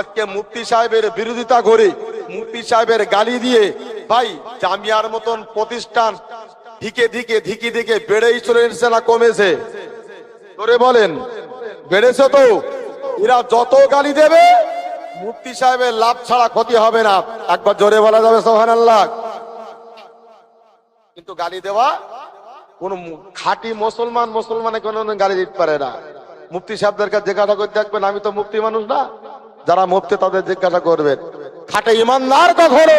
আজকে মুফতি সাহেবের বিরোধিতা করে মুফতি সাহেবের গালি দিয়ে, ভাই, জামিয়ার মতন প্রতিষ্ঠান ধিকে ধিকে ধিকে ধিকে বেড়েই চলে এসেছে না কমেছে? ধরে বলেন। বেড়েছে তো। এরা যত গালি দেবে, মুফতি সাহেবের লাভ ছাড়া ক্ষতি হবে না। একবার জোরে বলা যাবে সোহান আল্লাহ কিন্তু গালি দেওয়া কোন খাঁটি মুসলমান মুসলমানে কোন গালি দিতে পারে না। মুফতি সাহেবদের কাছে জিজ্ঞাসা করে দেখবেন আমি তো মুফতি মানুষ না। যারা মুফতি তাদের জিজ্ঞাসা করবেন, খাটে ইমানদার কখনো?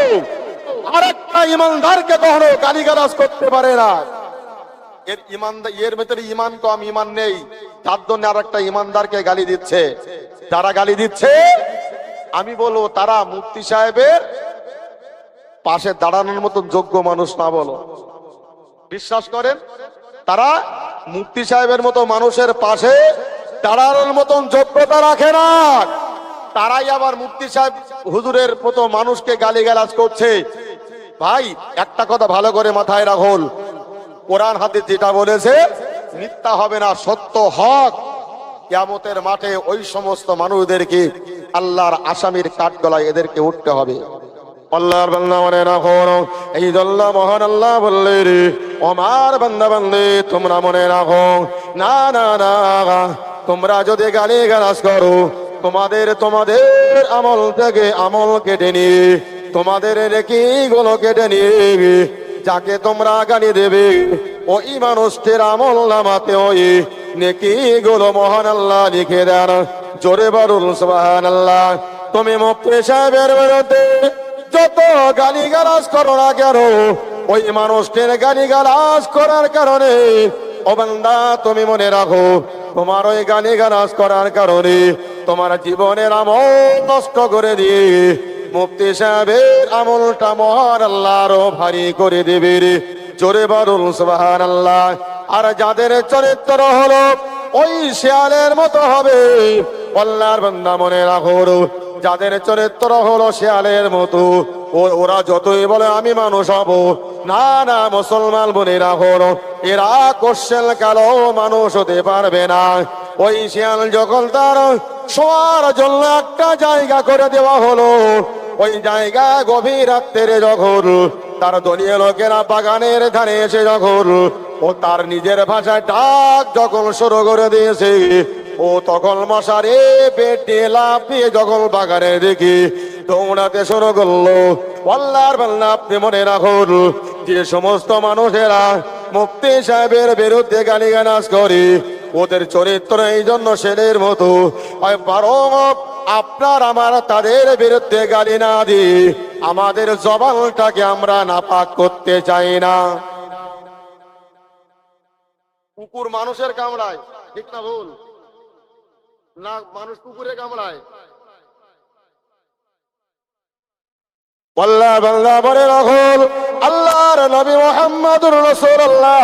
আরেকটা ইমানদারকে কখনো গালিগালাজ করতে পারে না। এর এর ভেতরে ইমান কম, ইমান নেই। তার জন্য আর একটা ইমানদারকে গালি দিচ্ছে। যারা গালি দিচ্ছে, আমি বলব তারা মুফতি সাহেবের পাশে দাঁড়ানোর মতন যোগ্য মানুষ না বলো। বিশ্বাস করেন, তারা মুফতি সাহেবের মতো মানুষের পাশে দাঁড়ানোর মতন যোগ্যতা রাখে না। তারাই আবার মুফতি সাহেব হুজুরের মতো মানুষকে গালিগালাজ করছে। ভাই, একটা কথা ভালো করে মাথায় রাখুন। কোরআন হাতে যেটা বলেছে, মিথ্যা হবে না, সত্য হক। কিয়ামতের মাঠে ওই সমস্ত মানুষদেরকে আল্লাহর আসামির কাঠগলায় এদেরকে উঠতে হবে। মনে মহান আল্লাহ রে তোমরা মনে না না না, তোমরা যদি গালি গালাজ করো তোমাদের তোমাদের আমল থেকে আমল কেটে নিয়ে তোমাদের রেখি গুলো কেটে নিয়ে যাকে তোমরা গালি দেবে, ওই মানুষটির আমল নামাতে ওই নেকি গুলো মহান আল্লাহ লিখে দেন। জোরে বারুল সুবহান আল্লাহ তুমি মুফতি সাহেবের বিরুদ্ধে যত গালি গালাজ করো না কেন, ওই মানুষটির গালি গালাজ করার কারণে, ও বান্দা, তুমি মনে রাখো, তোমার ওই গালি গালাজ করার কারণে তোমার জীবনের আমল নষ্ট করে দিয়ে মুফতি সাহেবের আমলটা মহান আল্লাহ আরও ভারী করে দেবে রে। জোরে বারুল সুবহান আল্লাহ আর যাদের চরিত্র হলো ওই শেয়ালের মতো হবে। আল্লাহর বান্দা মনে রাখো যাদের চরিত্র হলো শেয়ালের মতো ওরা যতই বলে আমি মানুষ হব। না না, মুসলমান বলে রাখো এরা কোশ্চেন কালো মানুষ হতে পারবে না। ওই শিয়াল যখন তার শোয়ার জন্য একটা জায়গা করে দেওয়া হলো। ওই জায়গা গভীর রাত্রে যখন তার দলীয় লোকেরা বাগানের ধারে এসে যখন ও তার নিজের ভাষায় ডাক যখন শুরু করে দিয়েছে, ও তখন মশারে পেটে লাফিয়ে যখন বাগানে দেখি দৌড়াতে শুরু করল। আল্লাহর বাল্লা আপনি মনে রাখুন, যে সমস্ত মানুষেরা মুক্তি সাহেবের বিরুদ্ধে গালিগালাজ করে ওদের চরিত্র এই জন্য ছেলের মতো। আপনার আমার তাদের বিরুদ্ধে গালি না দিয়ে আমাদের জবানটাকে আমরা নাপাক করতে চাই না। কুকুর মানুষের কামড়ায়, ঠিক না ভুল? না, মানুষ কুকুরে কামড়ায়। আল্লাহ বান্দা বলে রাখুন আল্লাহর নবী মুহাম্মদুর রাসূলুল্লাহ।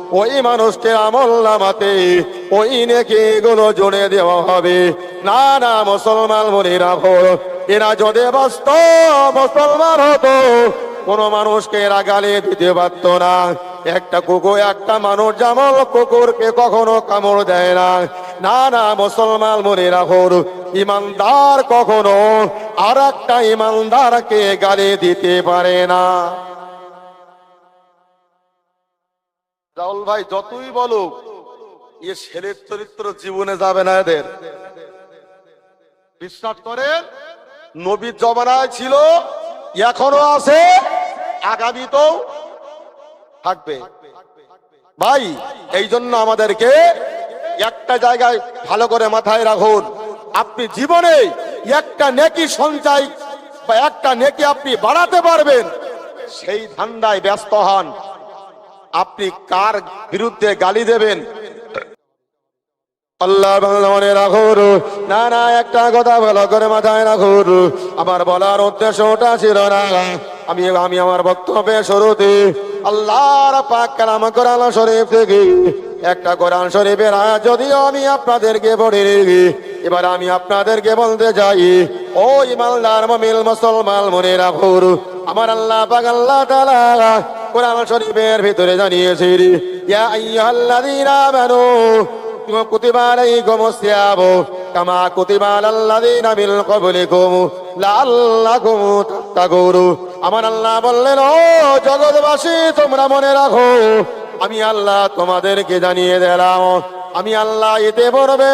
ওই মানুষটার আমল নামাতে ওই নেকে গুলো জোরে দেওয়া হবে। না না, মুসলমান মনে রাখো এরা যদি বাস্তব মুসলমান হতো। কোন মানুষকে এরা গালি দিতে পারত না। একটা কুকুর, একটা মানুষ যেমন কুকুরকে কখনো কামড় দেয় না। না না, মুসলমান মনে রাখো ইমানদার কখনো আর একটা ইমানদারকে গালি দিতে পারে না। রাহুল ভাই, যতই বলো ইয়ে ছেলের চরিত্র জীবনে যাবে না এদের। বিশ্বাস করেন, নবীর জমানায় ছিল, এখনও আছে, আগামীতেও থাকবে। ভাই এই জন্য আমাদেরকে একটা জায়গায় ভালো করে মাথায় রাখুন। আপনি জীবনে একটা নেকি সঞ্চয় বা একটা নেকি আপনি বাড়াতে পারবেন, সেই ধান্দায় ব্যস্ত হন। আপনি কার বিরুদ্ধে গালি দেবেন? আল্লাহ মনে রাখুন না না, একটা কথা ভালো করে মাথায় রাখুন আমার বলার উদ্দেশ্য ওটা ছিল না। আমি আমি আমার বক্তব্যে শুরুতে আল্লাহর পাক কালাম কোরআন শরীফ থেকে একটা কোরআন শরীফের আয়াত যদিও আমি আপনাদেরকে পড়ে রেখে এবার আমি আপনাদেরকে বলতে চাই, ও ইমানদার মমিল মুসলমান মনে রাখুন আমার আল্লাহ পাক আল্লাহ তাআলা কোরআন শরীফের ভিতরে জানিয়েছি ইয়া আইয়ুহাল্লাযীনা আমানু কুতিবা আলাইকুমুস সিয়াম, কামা কুতিবা আলাল্লাযীনা মিন ক্বাবলিকুম, লাআল্লাকুম আমার আল্লাহ বললেন, ও জগৎবাসী, তোমরা মনে রাখো, আমি আল্লাহ তোমাদেরকে জানিয়ে দিলাম, আমি আল্লাহ এতে পড়বে,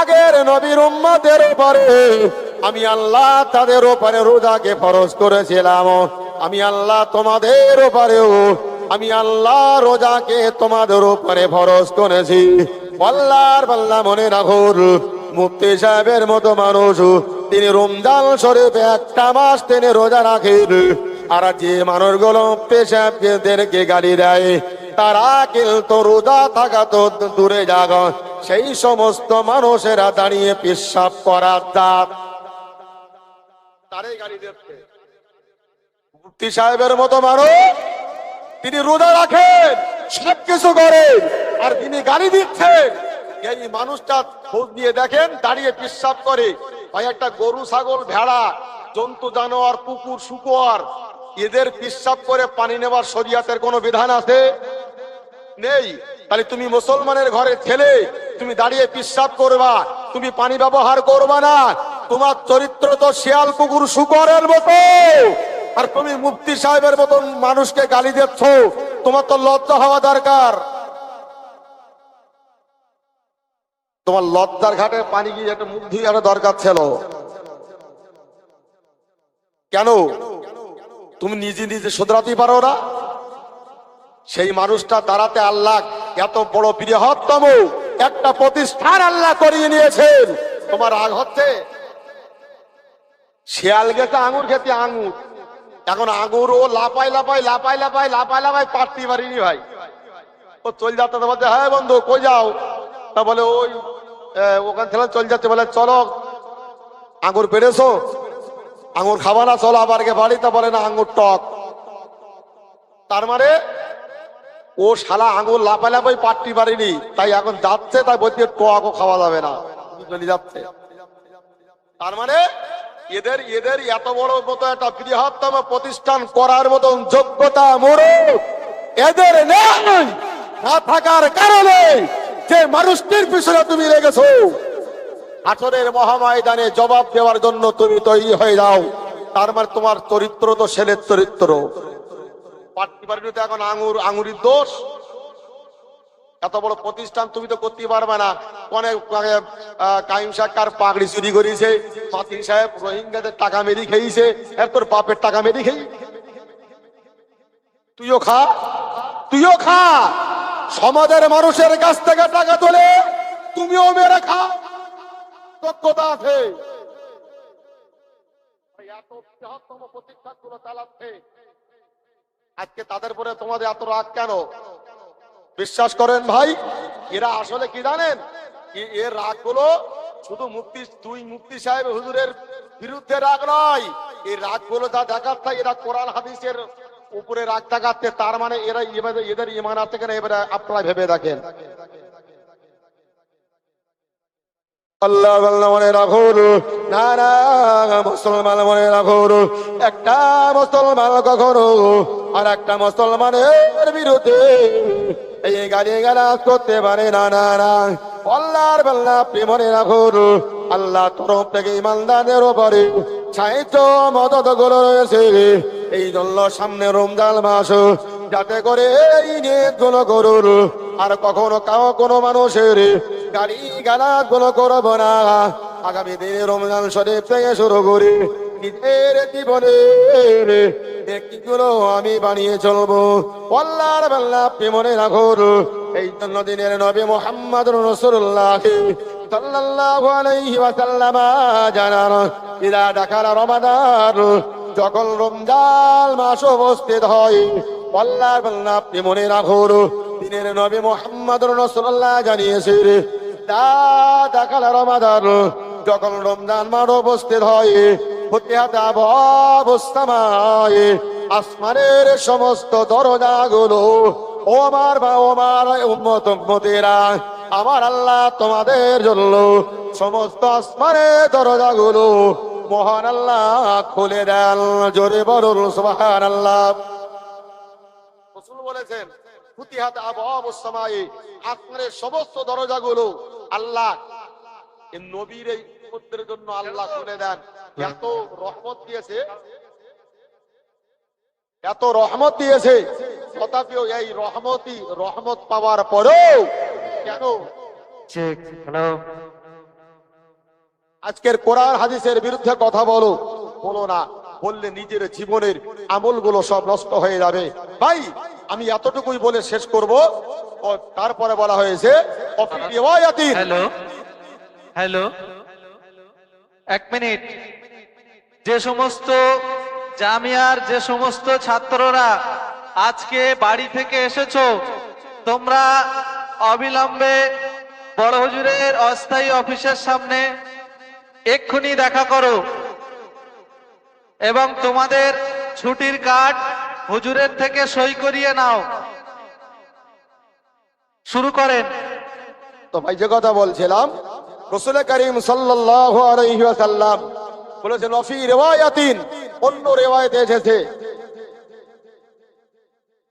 আগের নবীর উম্মতের উপরে, আমি আল্লাহ তাদের উপরে রোজাকে ফরজ করেছিলাম। আমি আল্লাহ তোমাদের উপরেও, আমি আল্লাহ রোজাকে তোমাদের উপরে ফরজ করেছি। আল্লাহর পাল্লা মনে রাখুন, মুফতি সাহেবের মতো মানুষ, তিনি রমজান শরীফে একটা মাস তিনি রোজা রাখেন। আর যে মানুষগুলো সাহেবদেরকে গাড়ি দেয়, তারা কিন্তু রোজা থাকা তো দূরে যাগ সেই সমস্ত মানুষেরা দাঁড়িয়ে পেশাব করার দাঁত। তারাই গাড়ি দিচ্ছে। মুফতি সাহেবের মতো মানুষ, তিনি রোজা রাখেন সব কিছু করেন, আর তিনি গাড়ি দিচ্ছেন। এই মানুষটা খোঁজ দিয়ে দেখেন, দাঁড়িয়ে পিসাব করে। ভাই, একটা গরু, ছাগল, ভেড়া, জন্তু, জানোয়ার, কুকুর শুকুয়ার এদের পিসাব করে পানি নেবার শরিয়াতের কোনো বিধান আছে? নেই। তাহলে তুমি মুসলমানের ঘরে ছেলে, তুমি দাঁড়িয়ে পিসাব করবা, তুমি পানি ব্যবহার করবা না। তোমার চরিত্র তো শিয়াল, কুকুর, শুকরের মতো। আর তুমি মুফতি সাহেবের মতন মানুষকে গালি দিচ্ছ, তোমার তো লজ্জা হওয়া দরকার। তোমার লজ্জার ঘাটে পানি গিয়ে একটা মুখ ধুয়ে দরকার ছিল। কেন? তুমি নিজে নিজে শুধরাতেই পারো না। সেই মানুষটা দাঁড়াতে আল্লাহ এত বড় বৃহত্তম একটা প্রতিষ্ঠান আল্লাহ করিয়ে নিয়েছেন। তোমার রাগ হচ্ছে? শিয়াল গেছে আঙুর খেতে আঙুর। এখন আঙুর ও লাপাই লাপাই লাপাই লাপাই লাপাই লাপাই পারতে পারিনি ভাই। ও চল তো বলছে হ্যাঁ বন্ধু, কই যাও? তা বলে, ওই ওখান থেকে চল যাচ্ছে। বলে, চলো আঙুর পেরেছ? আঙুর খাবা না, চলো আবার গে বাড়িতে বলে, না আঙুর টক। তার মানে ও শালা আঙুর লাপাই লাপাই পাট্টি পারিনি। তাই এখন যাচ্ছে, তাই বলছে, টকও খাওয়া যাবে না। যাচ্ছে। তার মানে এদের এদের এত বড় মতো একটা বৃহত্তম প্রতিষ্ঠান করার মতন যোগ্যতা মোড় এদের নেই। না থাকার কারণে যে মানুষটির পিছনে তুমি লেগেছো আসরের মহাময়দানে জবাব দেওয়ার জন্য তুমি তৈরি হয়ে যাও। তার মানে তোমার চরিত্র তো ছেলের চরিত্র। পাট্টি পারিনি তো এখন আঙুর, আঙুরির দোষ। এত বড় প্রতিষ্ঠান তুমি তো করতে পারবে না। অনেক কাইম সাকার পাগড়ি চুরি করেছে পাতিল সাহেব রোহিঙ্গাদের টাকা মেরি খেয়েছে এর তোর বাপের টাকা মেরি খেয়ে তুইও খা তুইও খা। সমাজের মানুষের কাছ থেকে টাকা তোলে, তুমিও মেরে খা। দক্ষতা আছে। এত আজকে তাদের পরে তোমাদের এত রাগ কেন? বিশ্বাস করেন ভাই, এরা আসলে কি জানেন? এর রাগগুলো শুধু মুক্তি তুই মুক্তি সাহেব হুজুরের বিরুদ্ধে রাগ নয়। এই রাগগুলো যা দেখার দেখাচ্ছে এরা কোরআন, হাদিসের উপরে রাগ দেখাচ্ছে, তার মানে এরা এদের ইমান আছে কিনা এবারে আপনারা ভেবে দেখেন। আল্লাহ আল্লাহ মনে রাখুন। না না মুসলমান মনে রাখুন। একটা মুসলমান কখনো আর একটা মুসলমানের বিরুদ্ধে এই গালি গালাজ করতে পারে না না না। আল্লাহর পাল্লা আপনি মনে রাখুন, আল্লাহ তরফ থেকে ইমানদারের ওপরে সাহিত্য মদতগুলো রয়েছে। এই জন্য সামনে রমজান মাস, যাতে করে এই নিয়তগুলো করুন। আর কখনো কাউ কোনো মানুষের গাড়ি গালা গুলো করব না। আগামী দিনে রমজান শরীফ থেকে শুরু করি। নিজের আমি বানিয়ে চলবো। আল্লাহর বেল্লা আপনি মনে রাখুন, এই জন্য দিনের নবী মোহাম্মদ দিনের নবী মোহাম্মদ রসুল্লাহ জানিয়েছে যখন রমজান মাস উপস্থিত হয় অবস্থামায় আসমানের সমস্ত দরজাগুলো, ও আমার বা আমার উম্মত উম্মতেরা, আমার আল্লাহ তোমাদের জন্য সমস্ত আসমানের দরজাগুলো মহান আল্লাহ খুলে দেন, জোরে বলুন সুবহান আল্লাহ বলেছেন ফুতিহাত আবহাওয়ায় আসমানের সমস্ত দরজা দরজাগুলো আল্লাহ নবীর এই উম্মতের জন্য আল্লাহ খুলে দেন। এত রহমত দিয়েছে। এত রহমত দিয়েছে। তথাপিও এই রহমতই রহমত পাওয়ার পরেও কেন? আজকের কোরআন হাদিসের বিরুদ্ধে কথা বলো। বলো না বললে নিজের জীবনের আমলগুলো সব নষ্ট হয়ে যাবে। ভাই আমি এতটুকুই বলে শেষ করব। তারপরে বলা হয়েছে হ্যালো হ্যালো এক মিনিট। যে সমস্ত জামিয়ার যে সমস্ত ছাত্ররা আজকে বাড়ি থেকে এসেছ তোমরা অবিলম্বে বড় হুজুরের অস্থায়ী অফিসের সামনে এক্ষুনি দেখা করো এবং তোমাদের ছুটির কার্ড হুজুরের থেকে সই করিয়ে নাও। শুরু করেন। তো ভাই যে কথা বলছিলাম রসুল করিম ওয়াসাল্লাম বলেছেন, অফি রিওয়ায়াতিন অন্য রিওয়ায়াতে এসেছে।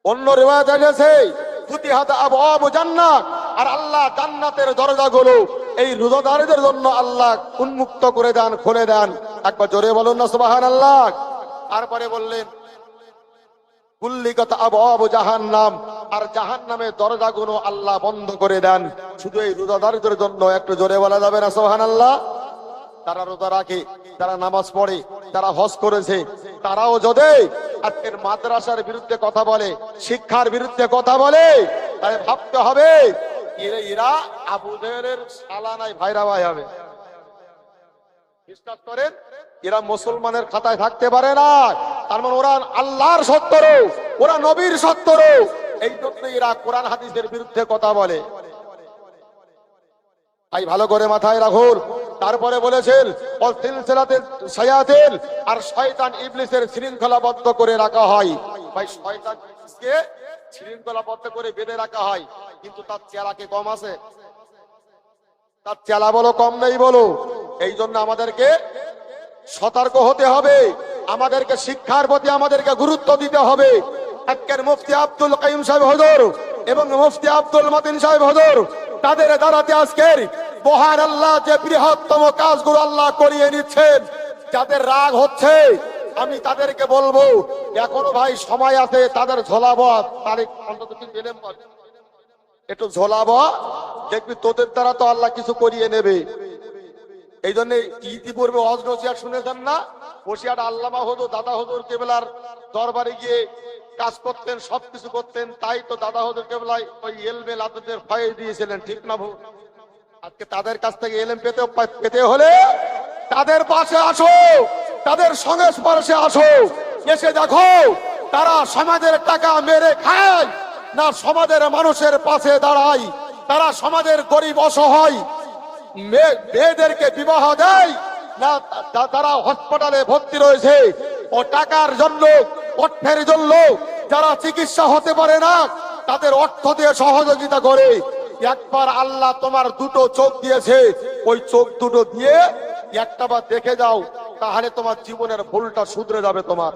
অন্য রিওয়ায়াতে এসেছে আর আল্লাহ জান্নাতের দরজাগুলো এই রোজাদারদের জন্য আল্লাহ উন্মুক্ত করে দেন, খুলে দেন। একবার জোরে বলুন না, সুবহানাল্লাহ। তারপরে বললেন আল্লাহ বন্ধ করে দেন। একটু জোরে বলা যাবে নামাজ পড়ে তারা হজ করেছে, তারাও যদি মাদ্রাসার বিরুদ্ধে কথা বলে, শিক্ষার বিরুদ্ধে কথা বলে, তাহলে ভাবতে হবে, এরা সালানায় ভাইরা ভাই হবে। বিশ্বাস করেন? এরা মুসলমানের খাতায় থাকতে পারে না। তার মানে ওরা আল্লাহর সত্তর ওরা নবীর সত্তর এই জন্য এরা কোরআন হাদিসের বিরুদ্ধে কথা বলে। তাই ভালো করে মাথায় রাখুন। তারপরে বলেছেন "অল আর শয়তান ইবলিসের শৃঙ্খলাবদ্ধ করে রাখা হয়। ভাই, শয়তান ইবলিসকে শৃঙ্খলাবদ্ধ করে বেঁধে রাখা হয়। কিন্তু তার চেলাকে কম আছে? তার চেলা বলো, কম নেই বলো। এই জন্য আমাদেরকে সতর্ক হতে হবে। আমাদেরকে শিক্ষার প্রতি আমাদেরকে গুরুত্ব দিতে হবে। আজকের মুফতি আব্দুল কাইম সাহেব হজর এবং মুফতি আব্দুল মতিন সাহেব হজর, তাদের দ্বারাতে আজকের মহান আল্লাহ যে বৃহত্তম কাজগুলো আল্লাহ করিয়ে নিচ্ছেন, যাদের রাগ হচ্ছে, আমি তাদেরকে বলব, এখনও ভাই সময় আছে, তাদের ঝোলাবো। একটু ঝোলাবো, দেখবি তোদের দ্বারা তো আল্লাহ কিছু করিয়ে নেবে। এই জন্য ইতিপূর্বে অজ নসিহাত শুনেছেন না? বসিয়াট আল্লামা হতো দাদা হদুর কেবলার দরবারে গিয়ে কাজ করতেন, সবকিছু করতেন, তাই তো দাদা হদুর কেবলাই ওই এলমে লাদুদের ভয়ে দিয়েছিলেন, ঠিক না ভুল? আজকে তাদের কাছ থেকে এলএম পেতে পেতে হলে তাদের পাশে আসো, তাদের সঙ্গে সংস্পর্শে আসো, এসে দেখো তারা সমাজের টাকা মেরে খায়, না সমাজের মানুষের পাশে দাঁড়ায়, তারা সমাজের গরিব অসহায় মেয়েদেরকে বিবাহ দেয়। না তারা হসপিটালে ভর্তি রয়েছে। ও টাকার জন্য, অর্থের জন্য যারা চিকিৎসা হতে পারে না, তাদের অর্থ দিয়ে সহযোগিতা করে। একবার আল্লাহ তোমার দুটো চোখ দিয়েছে। ওই চোখ দুটো দিয়ে একটা বার দেখে যাও, তাহলে তোমার জীবনের ভুলটা শুধরে যাবে তোমার।